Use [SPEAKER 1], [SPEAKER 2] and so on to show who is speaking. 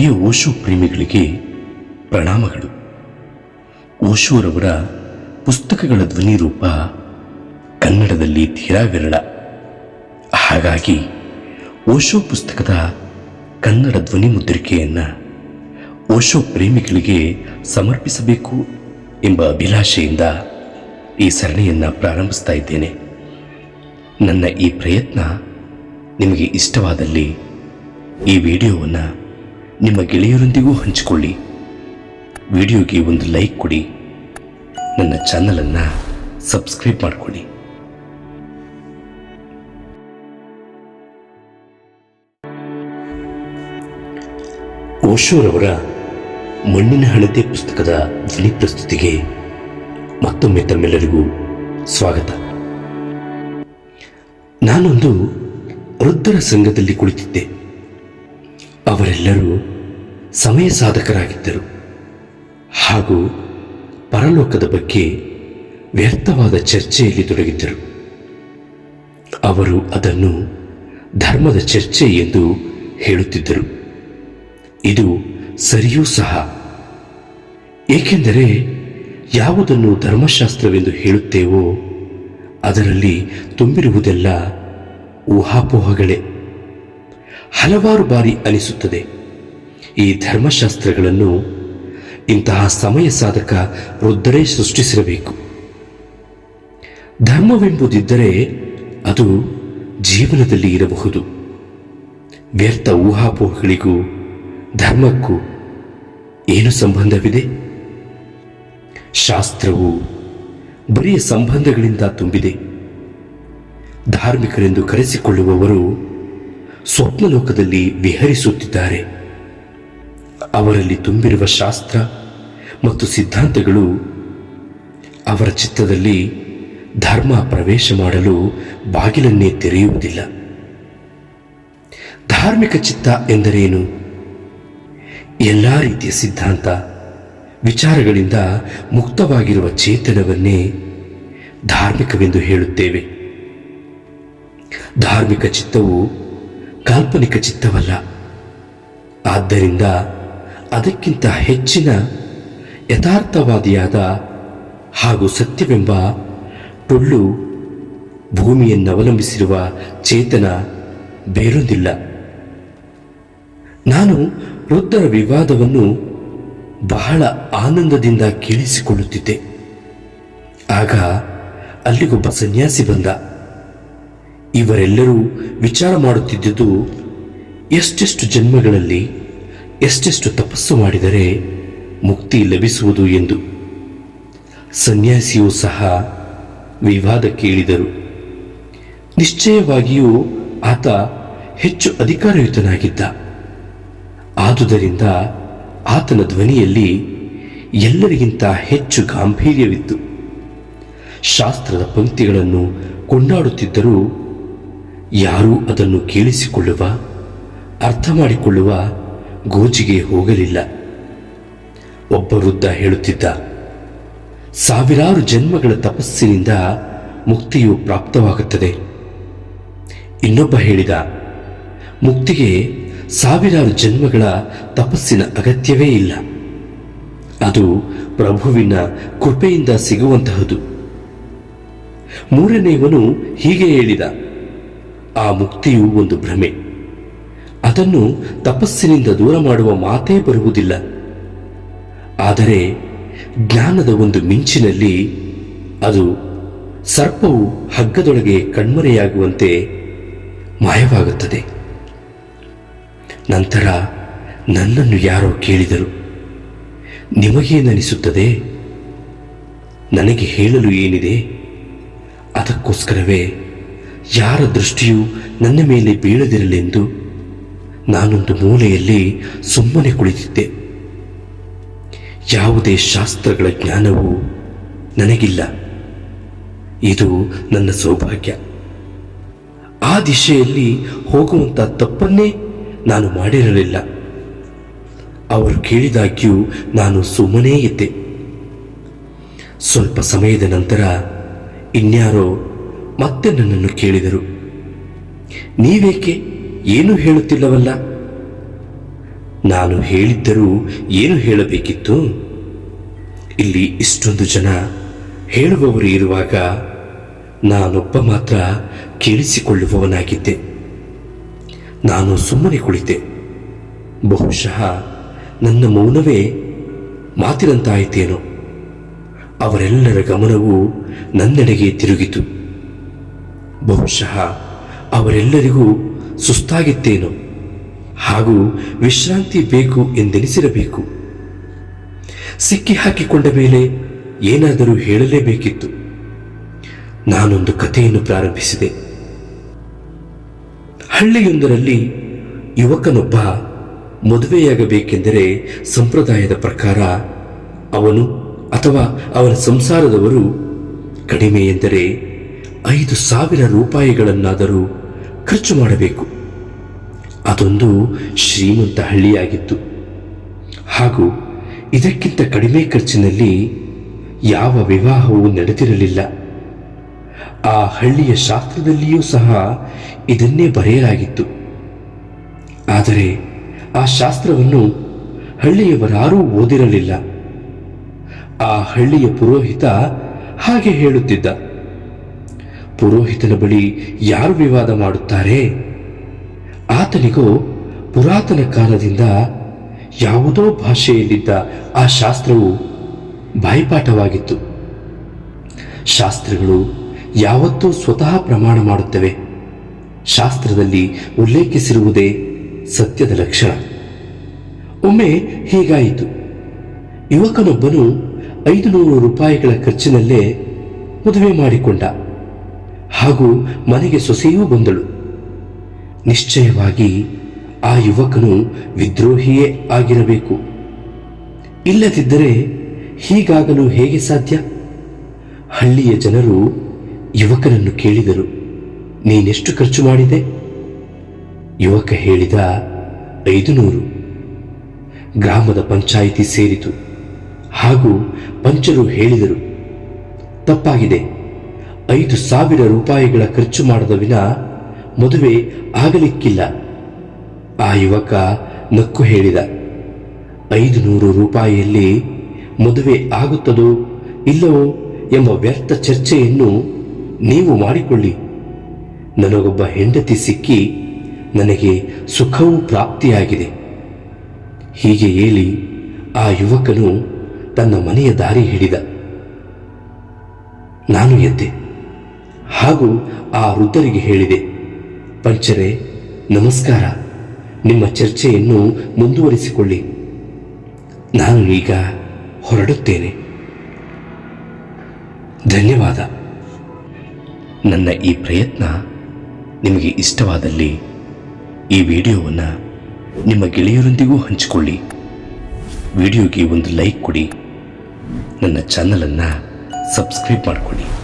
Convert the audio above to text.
[SPEAKER 1] ಪ್ರಿಯ ಓಶು ಪ್ರೇಮಿಗಳಿಗೆ ಪ್ರಣಾಮಗಳು. ಓಶೋರವರ ಪುಸ್ತಕಗಳ ಧ್ವನಿ ರೂಪ ಕನ್ನಡದಲ್ಲಿ ತೀರಾ ವಿರಳ ಹಾಗಾಗಿ ಓಶೋ ಪುಸ್ತಕದ ಕನ್ನಡ ಧ್ವನಿ ಮುದ್ರಿಕೆಯನ್ನು ಓಶೋ ಪ್ರೇಮಿಗಳಿಗೆ ಸಮರ್ಪಿಸಬೇಕು ಎಂಬ ಅಭಿಲಾಷೆಯಿಂದ ಈ ಸರಣಿಯನ್ನು ಪ್ರಾರಂಭಿಸ್ತಾ ಇದ್ದೇನೆ. ನನ್ನ ಈ ಪ್ರಯತ್ನ ನಿಮಗೆ ಇಷ್ಟವಾದಲ್ಲಿ ಈ ವಿಡಿಯೋವನ್ನು ನಿಮ್ಮ ಗೆಳೆಯರೊಂದಿಗೂ ಹಂಚಿಕೊಳ್ಳಿ. ವಿಡಿಯೋಗೆ ಒಂದು ಲೈಕ್ ಕೊಡಿ. ನನ್ನ ಚಾನಲನ್ನು ಸಬ್ಸ್ಕ್ರೈಬ್ ಮಾಡಿಕೊಳ್ಳಿ. ಓಶೋರವರ ಮಣ್ಣಿನ ಹಣತೆ ಪುಸ್ತಕದ ಧ್ವನಿ ಪ್ರಸ್ತುತಿಗೆ ಮತ್ತೊಮ್ಮೆ ತಮ್ಮೆಲ್ಲರಿಗೂ ಸ್ವಾಗತ. ನಾನೊಂದು ವೃದ್ಧರ ಸಂಘದಲ್ಲಿ ಕುಳಿತಿದ್ದೆ. ಅವರೆಲ್ಲರೂ ಸಮಯ ಸಾಧಕರಾಗಿದ್ದರು. ಹಾಗೂ ಪರಲೋಕದ ಬಗ್ಗೆ ವ್ಯರ್ಥವಾದ ಚರ್ಚೆಯಲ್ಲಿ ತೊಡಗಿದ್ದರು. ಅವರು ಅದನ್ನು ಧರ್ಮದ ಚರ್ಚೆ ಎಂದು ಹೇಳುತ್ತಿದ್ದರು. ಇದು ಸರಿಯೂ ಸಹ. ಏಕೆಂದರೆ ಯಾವುದನ್ನು ಧರ್ಮಶಾಸ್ತ್ರವೆಂದು ಹೇಳುತ್ತೇವೋ ಅದರಲ್ಲಿ ತುಂಬಿರುವುದೆಲ್ಲ ಊಹಾಪೋಹಗಳೇ. ಹಲವಾರು ಬಾರಿ ಅನಿಸುತ್ತದೆ. ಈ ಧರ್ಮಶಾಸ್ತ್ರಗಳನ್ನು ಇಂತಹ ಸಮಯ ಸಾಧಕ ವೃದ್ಧರೇ ಸೃಷ್ಟಿಸಿರಬೇಕು. ಧರ್ಮವೆಂಬುದಿದ್ದರೆ ಅದು ಜೀವನದಲ್ಲಿ ಇರಬಹುದು. ವ್ಯರ್ಥ ಊಹಾಪೋಹಗಳಿಗೂ ಧರ್ಮಕ್ಕೂ ಏನು ಸಂಬಂಧವಿದೆ? ಶಾಸ್ತ್ರವು ಬರೀ ಸಂಬಂಧಗಳಿಂದ ತುಂಬಿದೆ. ಧಾರ್ಮಿಕರೆಂದು ಕರೆಸಿಕೊಳ್ಳುವವರು ಸ್ವಪ್ನಲೋಕದಲ್ಲಿ ವಿಹರಿಸುತ್ತಿದ್ದಾರೆ. ಅವರಲ್ಲಿ ತುಂಬಿರುವ ಶಾಸ್ತ್ರ ಮತ್ತು ಸಿದ್ಧಾಂತಗಳು ಅವರ ಚಿತ್ತದಲ್ಲಿ ಧರ್ಮ ಪ್ರವೇಶ ಮಾಡಲು ಬಾಗಿಲನ್ನೇ ತೆರೆಯುವುದಿಲ್ಲ. ಧಾರ್ಮಿಕ ಚಿತ್ತ ಎಂದರೇನು? ಎಲ್ಲ ರೀತಿಯ ಸಿದ್ಧಾಂತ, ವಿಚಾರಗಳಿಂದ ಮುಕ್ತವಾಗಿರುವ ಚೇತನವನ್ನೇ ಧಾರ್ಮಿಕವೆಂದು ಹೇಳುತ್ತೇವೆ. ಧಾರ್ಮಿಕ ಚಿತ್ತವು ಕಾಲ್ಪನಿಕ ಚಿತ್ತವಲ್ಲ. ಆದ್ದರಿಂದ ಅದಕ್ಕಿಂತ ಹೆಚ್ಚಿನ ಯಥಾರ್ಥವಾದಿಯಾದ ಹಾಗೂ ಸತ್ಯವೆಂಬ ಟೊಳ್ಳು ಭೂಮಿಯನ್ನವಲಂಬಿಸಿರುವ ಚೇತನ ಬೇರೊಂದಿಲ್ಲ. ನಾನು ವೃದ್ಧರ ವಿವಾದವನ್ನು ಬಹಳ ಆನಂದದಿಂದ ಕೇಳಿಸಿಕೊಳ್ಳುತ್ತಿದ್ದೆ. ಆಗ ಅಲ್ಲಿಗೊಬ್ಬ ಸನ್ಯಾಸಿ ಬಂದ. ಇವರೆಲ್ಲರೂ ವಿಚಾರ ಮಾಡುತ್ತಿದ್ದುದು ಎಷ್ಟೆಷ್ಟು ಜನ್ಮಗಳಲ್ಲಿ ಎಷ್ಟೆಷ್ಟು ತಪಸ್ಸು ಮಾಡಿದರೆ ಮುಕ್ತಿ ಲಭಿಸುವುದು ಎಂದು. ಸನ್ಯಾಸಿಯೂ ಸಹ ವಿವಾದ ಕೇಳಿದರು. ನಿಶ್ಚಯವಾಗಿಯೂ ಆತ ಹೆಚ್ಚು ಅಧಿಕಾರಯುತನಾಗಿದ್ದ. ಆದುದರಿಂದ ಆತನ ಧ್ವನಿಯಲ್ಲಿ ಎಲ್ಲರಿಗಿಂತ ಹೆಚ್ಚು ಗಾಂಭೀರ್ಯವಿತ್ತು. ಶಾಸ್ತ್ರದ ಪಂಕ್ತಿಗಳನ್ನು ಕೊಂಡಾಡುತ್ತಿದ್ದರೂ ಯಾರೂ ಅದನ್ನು ಕೇಳಿಸಿಕೊಳ್ಳುವ ಅರ್ಥ ಮಾಡಿಕೊಳ್ಳುವ ಗೋಜಿಗೆ ಹೋಗಲಿಲ್ಲ. ಒಬ್ಬ ವೃದ್ಧ ಹೇಳುತ್ತಿದ್ದ, ಸಾವಿರಾರು ಜನ್ಮಗಳ ತಪಸ್ಸಿನಿಂದ ಮುಕ್ತಿಯು ಪ್ರಾಪ್ತವಾಗುತ್ತದೆ. ಇನ್ನೊಬ್ಬ ಹೇಳಿದ, ಮುಕ್ತಿಗೆ ಸಾವಿರಾರು ಜನ್ಮಗಳ ತಪಸ್ಸಿನ ಅಗತ್ಯವೇ ಇಲ್ಲ. ಅದು ಪ್ರಭುವಿನ ಕೃಪೆಯಿಂದ ಸಿಗುವಂತಹದು. ಮೂರನೆಯವನು ಹೀಗೆ ಹೇಳಿದ ಆ ಮುಕ್ತಿಯು ಒಂದು ಭ್ರಮೆ. ಅದನ್ನು ತಪಸ್ಸಿನಿಂದ ದೂರ ಮಾಡುವ ಮಾತೇ ಬರುವುದಿಲ್ಲ. ಆದರೆ ಜ್ಞಾನದ ಒಂದು ಮಿಂಚಿನಲ್ಲಿ ಅದು ಸರ್ಪವು ಹಗ್ಗದೊಳಗೆ ಕಣ್ಮರೆಯಾಗುವಂತೆ ಮಾಯವಾಗುತ್ತದೆ. ನಂತರ ನನ್ನನ್ನು ಯಾರೋ ಕೇಳಿದರು. ನಿಮಗೇನನಿಸುತ್ತದೆ? ನನಗೆ ಹೇಳಲು ಏನಿದೆ? ಅದಕ್ಕೋಸ್ಕರವೇ ಯಾರ ದೃಷ್ಟಿಯು ನನ್ನ ಮೇಲೆ ಬೀಳದಿರಲೆಂದು ನಾನೊಂದು ಮೂಲೆಯಲ್ಲಿ ಸುಮ್ಮನೆ ಕುಳಿತಿದ್ದೆ. ಯಾವುದೇ ಶಾಸ್ತ್ರಗಳ ಜ್ಞಾನವು ನನಗಿಲ್ಲ. ಇದು ನನ್ನ ಸೌಭಾಗ್ಯ. ಆ ದಿಶೆಯಲ್ಲಿ ಹೋಗುವಂಥ ತಪ್ಪನ್ನೇ ನಾನು ಮಾಡಿರಲಿಲ್ಲ. ಅವರು ಕೇಳಿದಾಗ್ಯೂ ನಾನು ಸುಮ್ಮನೇ ಇದ್ದೆ. ಸ್ವಲ್ಪ ಸಮಯದ ನಂತರ ಇನ್ಯಾರೋ ಮತ್ತೆ ನನ್ನನ್ನು ಕೇಳಿದರು. ನೀವೇಕೆ ಏನು ಹೇಳುತ್ತಿಲ್ಲವಲ್ಲ? ನಾನು ಹೇಳಿದ್ದರೂ ಏನು ಹೇಳಬೇಕಿತ್ತು? ಇಲ್ಲಿ ಇಷ್ಟೊಂದು ಜನ ಹೇಳುವವರು ಇರುವಾಗ ನಾನೊಬ್ಬ ಮಾತ್ರ ಕೇಳಿಸಿಕೊಳ್ಳುವವನಾಗಿದ್ದೆ. ನಾನು ಸುಮ್ಮನೆ ಕುಳಿತೆ. ಬಹುಶಃ ನನ್ನ ಮೌನವೇ ಮಾತಿನಂತಾಯಿತೇನೋ. ಅವರೆಲ್ಲರ ಗಮನವು ನನ್ನೆಡೆಗೆ ತಿರುಗಿತು. ಬಹುಶಃ ಅವರೆಲ್ಲರಿಗೂ ಸುಸ್ತಾಗಿತ್ತೇನೋ. ಹಾಗೂ ವಿಶ್ರಾಂತಿ ಬೇಕು ಎಂದೆನಿಸಿರಬೇಕು. ಸಿಕ್ಕಿ ಹಾಕಿಕೊಂಡ ಮೇಲೆ ಏನಾದರೂ ಹೇಳಲೇಬೇಕಿತ್ತು. ನಾನೊಂದು ಕಥೆಯನ್ನು ಪ್ರಾರಂಭಿಸಿದೆ. ಹಳ್ಳಿಯೊಂದರಲ್ಲಿ ಯುವಕನೊಬ್ಬ ಮದುವೆಯಾಗಬೇಕೆಂದರೆ ಸಂಪ್ರದಾಯದ ಪ್ರಕಾರ ಅವನು ಅಥವಾ ಅವನ ಸಂಸಾರದವರು ಕಡಿಮೆ ಎಂದರೆ ಐದು ಸಾವಿರ ರೂಪಾಯಿಗಳನ್ನಾದರೂ ಖರ್ಚು ಮಾಡಬೇಕು. ಅದೊಂದು ಶ್ರೀಮಂತ ಹಳ್ಳಿಯಾಗಿತ್ತು. ಹಾಗೂ ಇದಕ್ಕಿಂತ ಕಡಿಮೆ ಖರ್ಚಿನಲ್ಲಿ ಯಾವ ವಿವಾಹವೂ ನಡೆದಿರಲಿಲ್ಲ. ಆ ಹಳ್ಳಿಯ ಶಾಸ್ತ್ರದಲ್ಲಿಯೂ ಸಹ ಇದನ್ನೇ ಬರೆಯಲಾಗಿತ್ತು. ಆದರೆ ಆ ಶಾಸ್ತ್ರವನ್ನು ಹಳ್ಳಿಯವರಾರೂ ಓದಿರಲಿಲ್ಲ. ಆ ಹಳ್ಳಿಯ ಪುರೋಹಿತ ಹಾಗೆ ಹೇಳುತ್ತಿದ್ದ. ಪುರೋಹಿತನ ಬಳಿ ಯಾರು ವಿವಾದ ಮಾಡುತ್ತಾರೆ? ಆತನಿಗೂ ಪುರಾತನ ಕಾಲದಿಂದ ಯಾವುದೋ ಭಾಷೆಯಲ್ಲಿದ್ದ ಆ ಶಾಸ್ತ್ರವು ಬಾಯಿಪಾಠವಾಗಿತ್ತು. ಶಾಸ್ತ್ರಗಳು ಯಾವತ್ತೂ ಸ್ವತಃ ಪ್ರಮಾಣ ಮಾಡುತ್ತವೆ. ಶಾಸ್ತ್ರದಲ್ಲಿ ಉಲ್ಲೇಖಿಸಿರುವುದೇ ಸತ್ಯದ ಲಕ್ಷಣ. ಒಮ್ಮೆ ಹೀಗಾಯಿತು. ಯುವಕನೊಬ್ಬನು ಐದು ನೂರು ರೂಪಾಯಿಗಳ ಖರ್ಚಿನಲ್ಲೇ ಮದುವೆ ಮಾಡಿಕೊಂಡ. ಹಾಗೂ ಮನೆಗೆ ಸೊಸೆಯೂ ಬಂದಳು. ನಿಶ್ಚಯವಾಗಿ ಆ ಯುವಕನು ವಿದ್ರೋಹಿಯೇ ಆಗಿರಬೇಕು. ಇಲ್ಲದಿದ್ದರೆ ಹೀಗಾಗಲು ಹೇಗೆ ಸಾಧ್ಯ? ಹಳ್ಳಿಯ ಜನರು ಯುವಕನನ್ನು ಕೇಳಿದರು. ನೀನೆಷ್ಟು ಖರ್ಚು ಮಾಡಿದೆ? ಯುವಕ ಹೇಳಿದ ಐದು ನೂರು ಗ್ರಾಮದ ಪಂಚಾಯಿತಿ ಸೇರಿತು. ಹಾಗೂ ಪಂಚರು ಹೇಳಿದರು, ತಪ್ಪಾಗಿದೆ. ಐದು ಸಾವಿರ ರೂಪಾಯಿಗಳ ಖರ್ಚು ಮಾಡದ ವಿನ ಮದುವೆ ಆಗಲಿಕ್ಕಿಲ್ಲ. ಆ ಯುವಕ ನಕ್ಕು ಹೇಳಿದ ಐದು ನೂರು ರೂಪಾಯಿಯಲ್ಲಿ ಮದುವೆ ಆಗುತ್ತದೋ ಇಲ್ಲವೋ ಎಂಬ ವ್ಯರ್ಥ ಚರ್ಚೆಯನ್ನು ನೀವು ಮಾಡಿಕೊಳ್ಳಿ. ನನಗೊಬ್ಬ ಹೆಂಡತಿ ಸಿಕ್ಕಿ ನನಗೆ ಸುಖವೂ ಪ್ರಾಪ್ತಿಯಾಗಿದೆ. ಹೀಗೆ ಹೇಳಿ ಆ ಯುವಕನು ತನ್ನ ಮನೆಯ ದಾರಿ ಹಿಡಿದ. ನಾನು ಎದ್ದೆ. ಹಾಗೂ ಆ ವೃದ್ಧರಿಗೆ ಹೇಳಿದೆ, ಪಂಚರೆ, ನಮಸ್ಕಾರ. ನಿಮ್ಮ ಚರ್ಚೆಯನ್ನು ಮುಂದುವರಿಸಿಕೊಳ್ಳಿ. ನಾನು ಈಗ ಹೊರಡುತ್ತೇನೆ. ಧನ್ಯವಾದ. ನನ್ನ ಈ ಪ್ರಯತ್ನ ನಿಮಗೆ ಇಷ್ಟವಾದಲ್ಲಿ ಈ ವಿಡಿಯೋವನ್ನು ನಿಮ್ಮ ಗೆಳೆಯರೊಂದಿಗೂ ಹಂಚಿಕೊಳ್ಳಿ. ವಿಡಿಯೋಗೆ ಒಂದು ಲೈಕ್ ಕೊಡಿ. ನನ್ನ ಚಾನಲನ್ನು ಸಬ್ಸ್ಕ್ರೈಬ್ ಮಾಡಿಕೊಳ್ಳಿ.